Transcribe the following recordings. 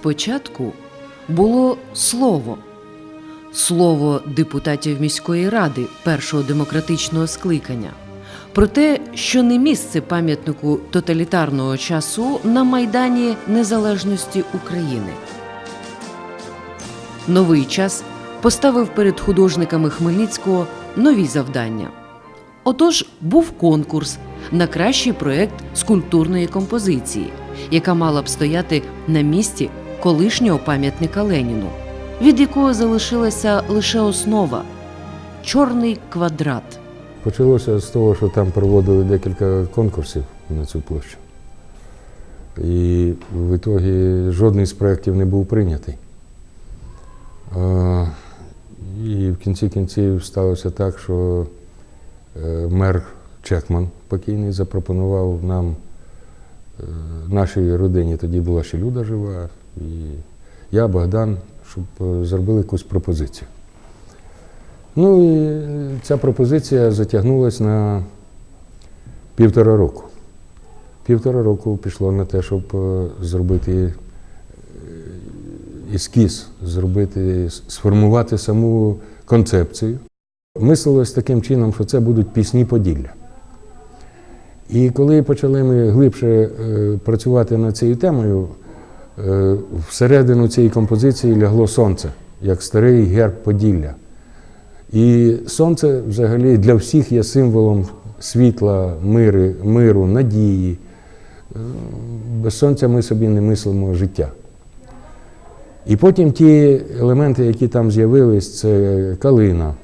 Спочатку було слово. Слово депутатів міської ради першого демократичного скликання про те, що не місце пам'ятнику тоталітарного часу на Майдані Незалежності України. Новий час поставив перед художниками Хмельницького нові завдання. Отож, був конкурс на кращий проект скульптурної композиції, яка мала б стояти на місці колишнього пам'ятника Леніну, від якого залишилася лише основа чорний квадрат. Почалося з того, що там проводили декілька конкурсів на цю площу. І в ітогі жодний з проєктів не був прийнятий. І в кінці кінців сталося так, що е, мер Чекман покійний запропонував нам, е, нашій родині тоді була ще Люда жива, і я, Богдан, щоб е, зробили якусь пропозицію. Ну і е, ця пропозиція затягнулася на півтора року. Півтора року пішло на те, щоб е, зробити ескіз, зробити, сформувати саму концепцію. Мислилось таким чином, що це будуть пісні Поділля. І коли почали ми глибше працювати над цією темою, всередину цієї композиції лягло сонце, як старий герб Поділля. І сонце взагалі для всіх є символом світла, мири, миру, надії. Е, Без сонця ми собі не мислимо життя. І потім ті елементи, які там з'явились, це калина,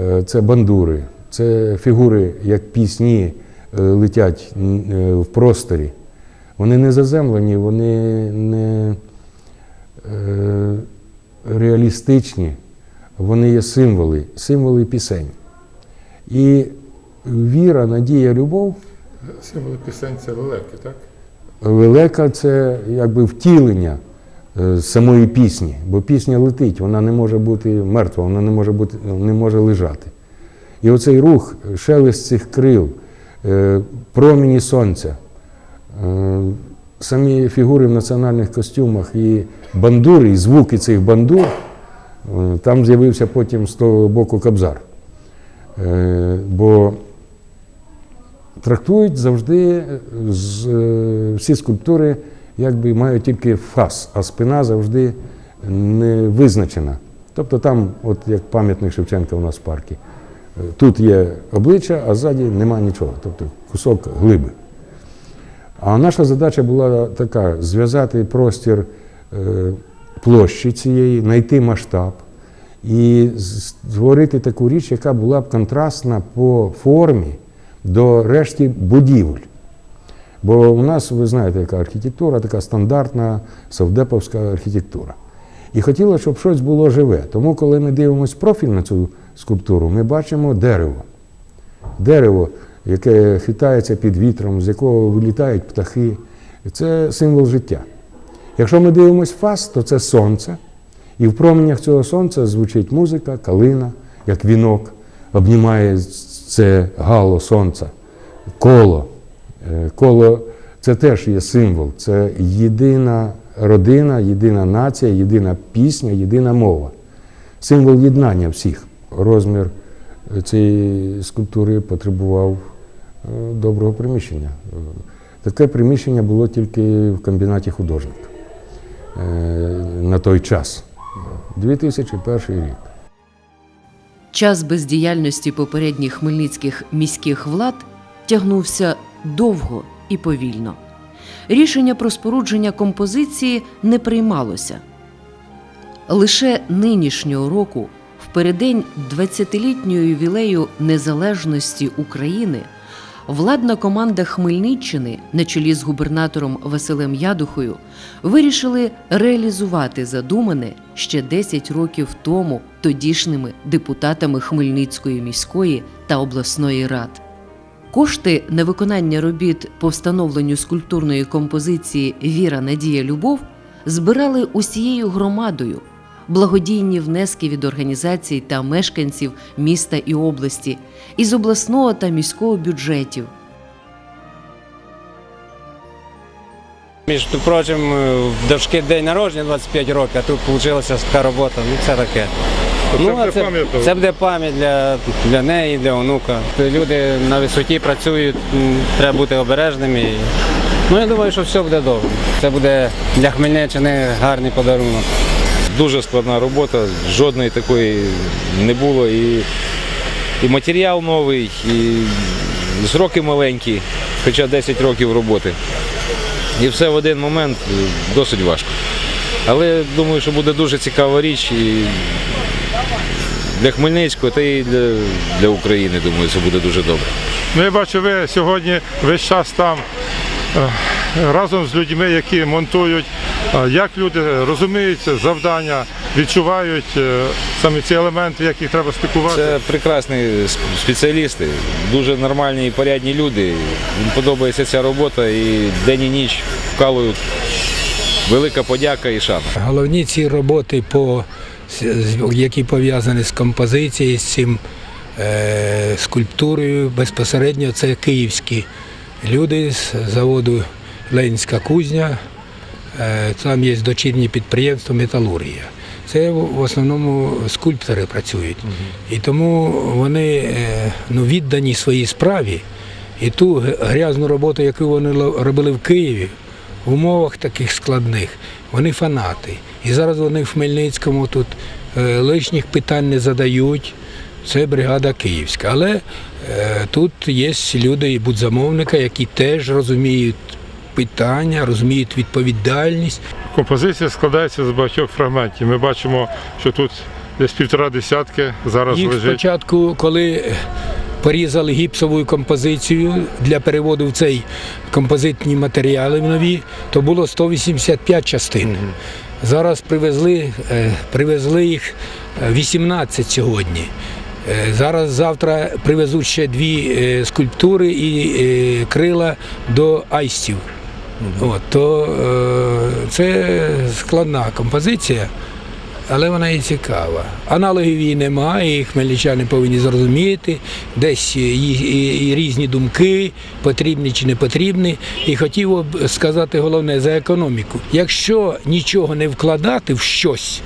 е, це бандури, це фігури, як пісні е, летять е, в просторі. Вони не заземлені, вони не е, реалістичні, вони є символи, символи пісень. І віра, надія, любов Символи пісень це лелеки, так? Лелека це якби втілення е, самої пісні, бо пісня летить, вона не може бути мертва, вона не може, бути, не може лежати. І оцей рух, шелест цих крил, е, проміні сонця, самі фігури в національних костюмах і бандури, і звуки цих бандур, е, там з'явився потім з того боку кабзар. Е, Бо трактують завжди е, всі скульптури якби мають тільки фас, а спина завжди не визначена. Тобто там, от як пам'ятник Шевченка у нас в парку, е, тут є обличчя, а ззаді нема нічого, тобто кусок глиби. А наша задача була така: зв'язати простір е, площі цієї, знайти масштаб і створити таку річ, яка була б контрастна по формі до решті будівель. Бо у нас, ви знаєте, яка архітектура, така стандартна совдеповська архітектура. І хотілося, щоб щось було живе. Тому, коли ми дивимося профіль на цю скульптуру, ми бачимо дерево. Дерево, яке хитається під вітром, з якого вилітають птахи. Це символ життя. Якщо ми дивимося фас, то це сонце. І в променях цього сонця звучить музика, калина, як вінок, обнімає це гало сонця, коло. Е, Коло це теж є символ, це єдина родина, єдина нація, єдина пісня, єдина мова. Символ єднання всіх. Розмір цієї скульптури потребував доброго приміщення. Е, Таке приміщення було тільки в комбінаті художника е, на той час. 2001 рік. Час бездіяльності попередніх хмельницьких міських влад тягнувся довго і повільно. Рішення про спорудження композиції не приймалося. Лише нинішнього року, в переддень 20-літнього ювілею незалежності України, владна команда Хмельниччини на чолі з губернатором Василем Ядухою вирішили реалізувати задумане ще 10 років тому тодішніми депутатами Хмельницької міської та обласної рад. Кошти на виконання робіт по встановленню скульптурної композиції Віра, Надія, Любов збирали усією громадою. Благодійні внески від організацій та мешканців міста і області із обласного та міського бюджетів. Між прочим, в дошки день народження 25 років, а тут вийшла така робота. Ну це таке. це Ну, а буде пам'ятно. це буде пам'ять для, для неї, для онука. Люди на висоті працюють, треба бути обережними. Ну я думаю, що все буде добре. Це буде для Хмельниччини гарний подарунок. Дуже складна робота, жодної такої не було. І, і матеріал новий, і сроки маленькі, хоча 10 років роботи. І все в один момент е, досить важко. Але думаю, що буде дуже цікава річ і для Хмельницького та і для, для України, думаю, це буде дуже добре. Ну, я бачу, ви сьогодні весь час там е, разом з людьми, які монтують. Як люди розуміють завдання, відчувають е, саме ці елементи, як їх треба стикувати? Це прекрасні спеціалісти, дуже нормальні і порядні люди. Їм подобається ця робота і день і ніч вкалують. Велика подяка і шана. Головні ці роботи, по, які пов'язані з композицією, з цим е, скульптурою, безпосередньо це київські люди з заводу Ленінська кузня. Е, там є дочірні підприємства Металургія. Це в основному скульптори працюють. І тому вони е, ну, віддані своїй справі. І ту грязну роботу, яку вони робили в Києві, в умовах таких складних, вони фанати. І зараз вони в Хмельницькому тут е, лишніх питань не задають. Це бригада київська. Але е, тут є люди і будзамовника, які теж розуміють питання, розуміють відповідальність. Композиція складається з багатьох фрагментів. Ми бачимо, що тут десь півтора десятки зараз Їх лежить. спочатку, коли порізали гіпсову композицію для переводу в цей композитні матеріали в нові, то було 185 частин. Зараз привезли, е, привезли їх е, 18 сьогодні. Е, Зараз завтра привезуть ще дві е, скульптури і е, крила до айстів. От, то е, це складна композиція. Але вона і цікава. Аналогів її немає, і хмельничани повинні зрозуміти, десь і, і, і різні думки, потрібні чи не потрібні. І хотів б сказати головне за економіку. Якщо нічого не вкладати в щось,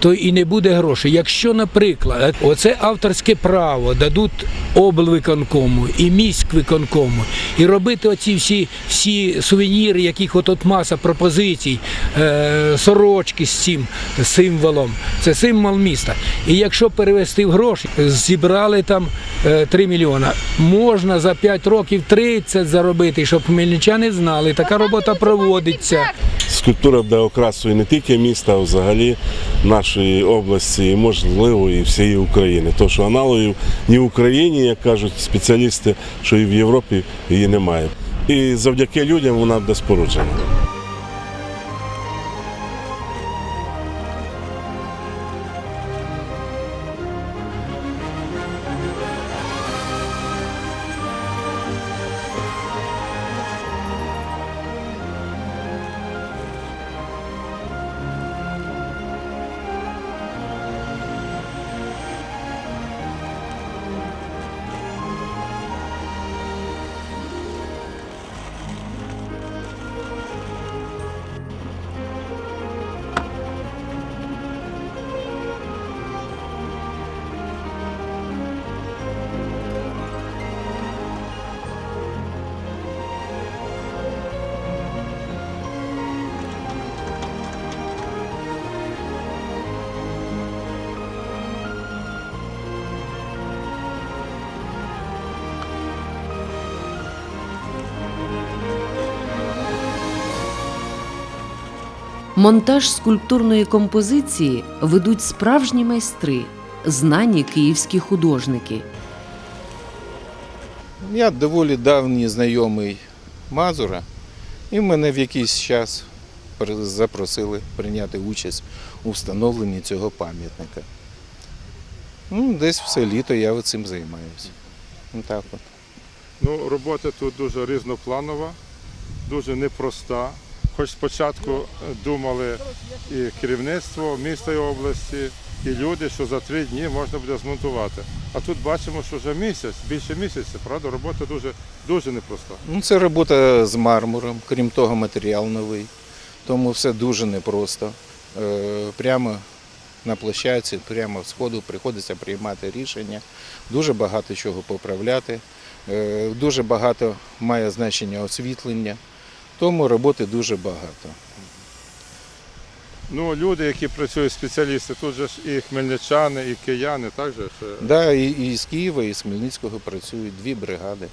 то і не буде грошей. Якщо, наприклад, оце авторське право дадуть облвиконкому і міськвиконкому, і робити оці всі, всі сувеніри, яких от, от маса пропозицій, е, сорочки з цим символом, це символ міста. І якщо перевести в гроші, зібрали там е, 3 мільйона, можна за 5 років 30 заробити, щоб хмельничани знали, така робота проводиться. Скульптура буде окрасою не тільки міста, а взагалі нашої області, і, можливо, і всієї України. Тому що аналогів ні в Україні, як кажуть спеціалісти, що і в Європі її немає. І завдяки людям вона буде споруджена. Монтаж скульптурної композиції ведуть справжні майстри, знані київські художники. Я доволі давній знайомий Мазура, і мене в якийсь час запросили прийняти участь у встановленні цього пам'ятника. Ну, десь все літо я цим займаюся. Ну, Так от. Ну, робота тут дуже різнопланова, дуже непроста. Хоч спочатку думали і керівництво міста і області, і люди, що за три дні можна буде змонтувати. А тут бачимо, що вже місяць, більше місяця, правда, робота дуже, дуже непроста. Ну, це робота з мармуром, крім того, матеріал новий. Тому все дуже непросто. Е, Прямо на площадці, прямо з ходу приходиться приймати рішення. Дуже багато чого поправляти. Е, Дуже багато має значення освітлення. Тому роботи дуже багато. Ну, люди, які працюють, спеціалісти, тут же ж і хмельничани, і кияни, так же ж? е, Да, і, і з Києва, і з Хмельницького працюють дві бригади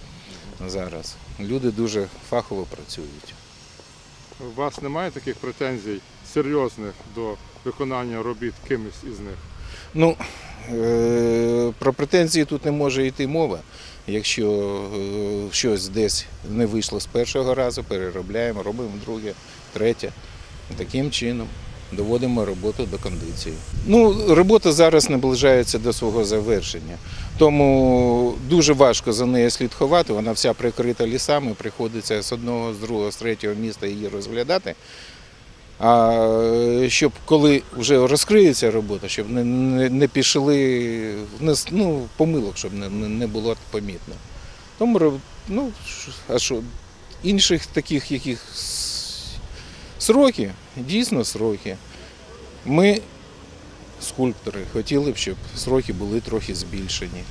зараз. Люди дуже фахово працюють. У вас немає таких претензій серйозних до виконання робіт кимось із них? Ну, е, про претензії тут не може йти мова. Якщо е, щось десь не вийшло з першого разу, переробляємо, робимо друге, третє. Таким чином доводимо роботу до кондиції. Ну, робота зараз наближається до свого завершення. Тому дуже важко за нею слідкувати. Вона вся прикрита лісами, приходиться з одного, з другого, з третього міста її розглядати. А щоб коли вже розкриється робота, щоб не, не, не пішли ну, помилок, щоб не, не не було помітно. Тому ну, а що, інших таких яких сроки, дійсно сроки. Ми, скульптори, хотіли б, щоб сроки були трохи збільшені.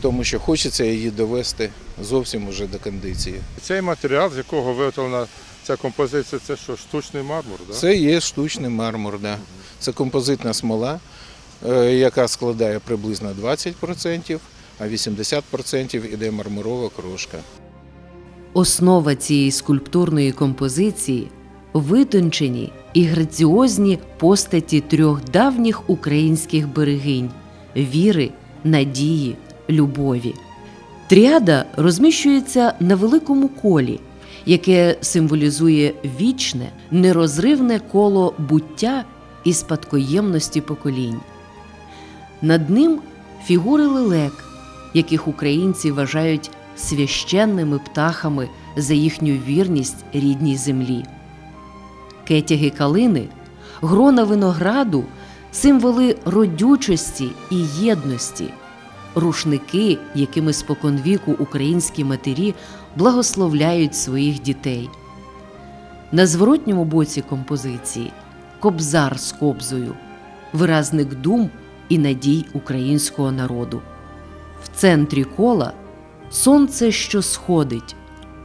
Тому що хочеться її довести зовсім уже до кондиції. Цей матеріал, з якого виготовлена ця композиція, це що, штучний мармур? Да? Це є штучний мармур, да. це композитна смола, е, яка складає приблизно 20%, а 80% іде мармурова крошка. Основа цієї скульптурної композиції витончені і граціозні постаті трьох давніх українських берегинь віри, надії, любові. Тріада розміщується на великому колі, яке символізує вічне, нерозривне коло буття і спадкоємності поколінь. Над ним фігури лелек, яких українці вважають священними птахами за їхню вірність рідній землі. Кетяги калини, грона винограду, символи родючості і єдності, рушники, якими споконвіку українські матері благословляють своїх дітей. На зворотньому боці композиції кобзар з кобзою, виразник дум і надій українського народу. В центрі кола сонце, що сходить,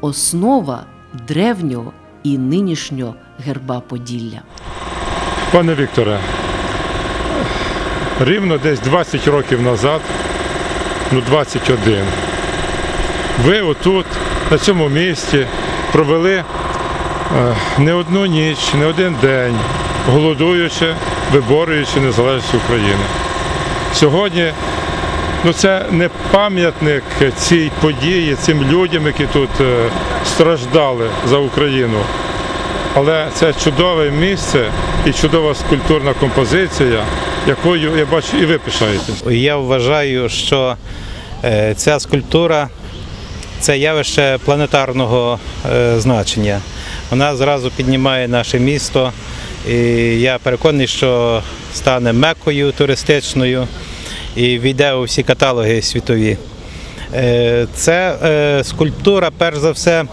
основа древнього і нинішнього герба Поділля. Пане Вікторе, рівно десь 20 років назад, ну 21, ви отут, на цьому місці, провели е, не одну ніч, не один день, голодуючи, виборюючи незалежність України. Сьогодні ну, це не пам'ятник цій події, цим людям, які тут е, страждали за Україну. Але це чудове місце і чудова скульптурна композиція, якою я бачу і ви пишаєтесь. Я вважаю, що е, ця скульптура це явище планетарного е, значення. Вона зразу піднімає наше місто. І я переконаний, що стане мекою туристичною і війде у всі каталоги світові. Е, Це скульптура, перш за все,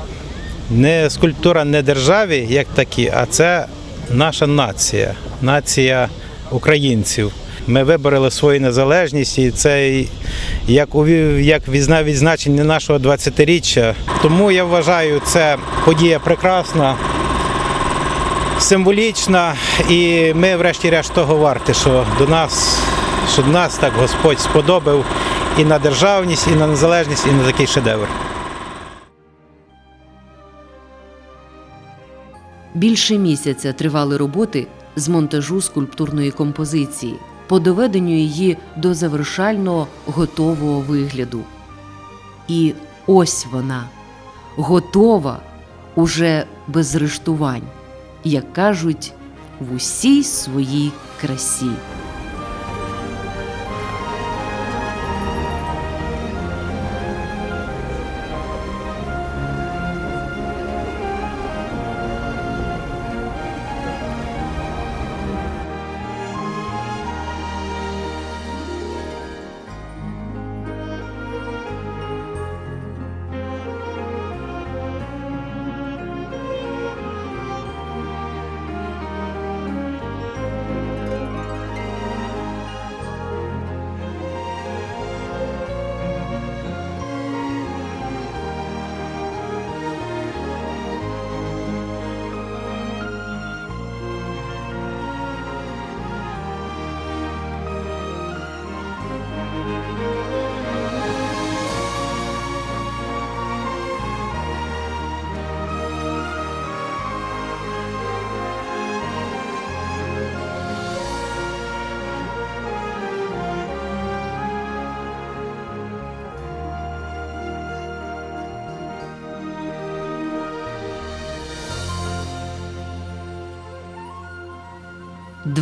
не скульптура не державі, як такі, а це наша нація, нація українців. Ми вибороли свою незалежність, і це як як візна відзначення нашого 20-річчя. Тому я вважаю, це подія прекрасна, символічна, і ми, врешті-решт, того варті, що до нас, що до нас так Господь сподобав і на державність, і на незалежність, і на такий шедевр. Більше місяця тривали роботи з монтажу скульптурної композиції по доведенню її до завершального готового вигляду. І ось вона готова уже без рештувань, як кажуть, в усій своїй красі.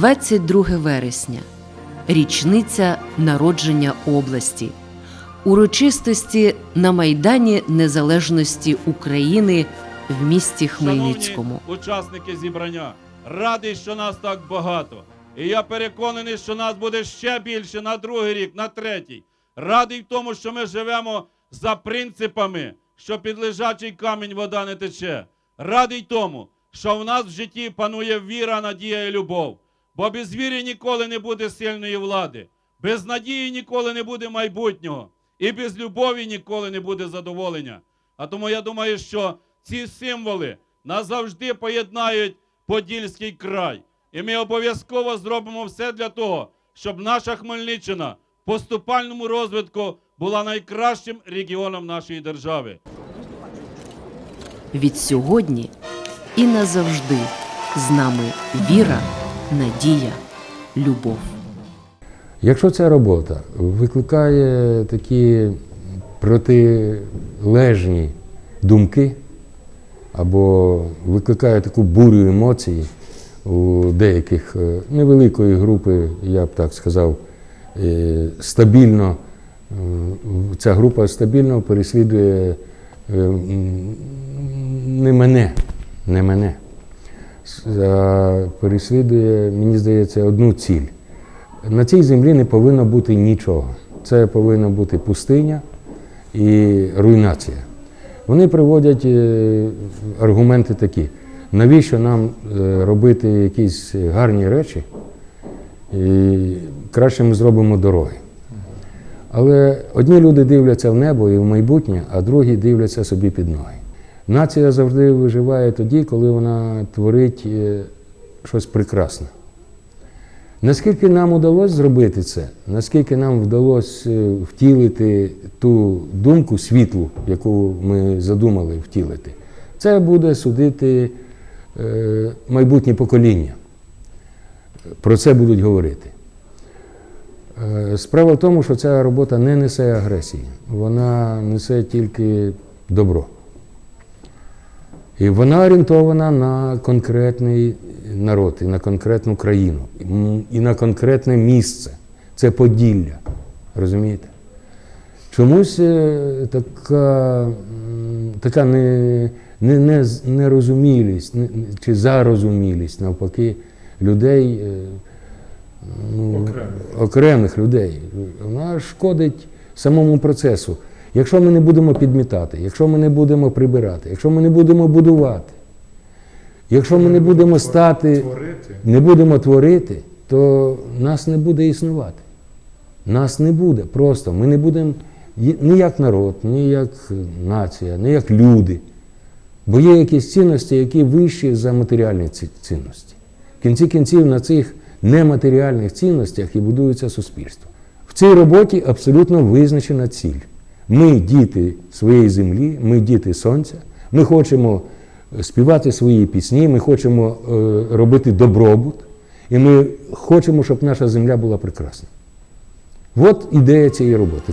22 вересня річниця народження області, урочистості на Майдані Незалежності України в місті Хмельницькому. Шановні учасники зібрання, радий, що нас так багато. І я переконаний, що нас буде ще більше на другий рік, на третій. Радий в тому, що ми живемо за принципами, що під лежачий камінь вода не тече. Радий тому, що в нас в житті панує віра, надія і любов. Бо без віри ніколи не буде сильної влади, без надії ніколи не буде майбутнього, і без любові ніколи не буде задоволення. А тому я думаю, що ці символи назавжди поєднають Подільський край. І ми обов'язково зробимо все для того, щоб наша Хмельниччина в поступальному розвитку була найкращим регіоном нашої держави. Від сьогодні і назавжди з нами віра, надія, любов. Якщо ця робота викликає такі протилежні думки або викликає таку бурю емоцій у деяких е, невеликої групи, я б так сказав, е, стабільно, е, ця група стабільно переслідує не мене, не мене, переслідує, мені здається, одну ціль. На цій землі не повинно бути нічого. Це повинна бути пустиня і руйнація. Вони приводять е, аргументи такі: навіщо нам е, робити якісь гарні речі, і краще ми зробимо дороги. Але одні люди дивляться в небо і в майбутнє, а другі дивляться собі під ноги. Нація завжди виживає тоді, коли вона творить е, щось прекрасне. Наскільки нам вдалося зробити це, наскільки нам вдалося е, втілити ту думку світлу, яку ми задумали втілити, це буде судити е, майбутнє покоління. Про це будуть говорити. Справа в тому, що ця робота не несе агресії, вона несе тільки добро. І вона орієнтована на конкретний народ, і на конкретну країну, і на конкретне місце. Це Поділля. Розумієте? Чомусь е, така, така не, не, не, нерозумілість не- чи зарозумілість навпаки людей, е, ну, окремих людей. Вона шкодить самому процесу. Якщо ми не будемо підмітати, якщо ми не будемо прибирати, якщо ми не будемо будувати, якщо ми не будемо стати, не будемо творити, то нас не буде існувати. Нас не буде просто. Ми не будемо ні як народ, ні як нація, ні як люди. Бо є якісь цінності, які вищі за матеріальні ці- цінності. В кінці кінців на цих нематеріальних цінностях і будується суспільство. В цій роботі абсолютно визначена ціль. Ми діти своєї землі, ми діти сонця, ми хочемо співати свої пісні, ми хочемо е, робити добробут, і ми хочемо, щоб наша земля була прекрасна. От ідея цієї роботи.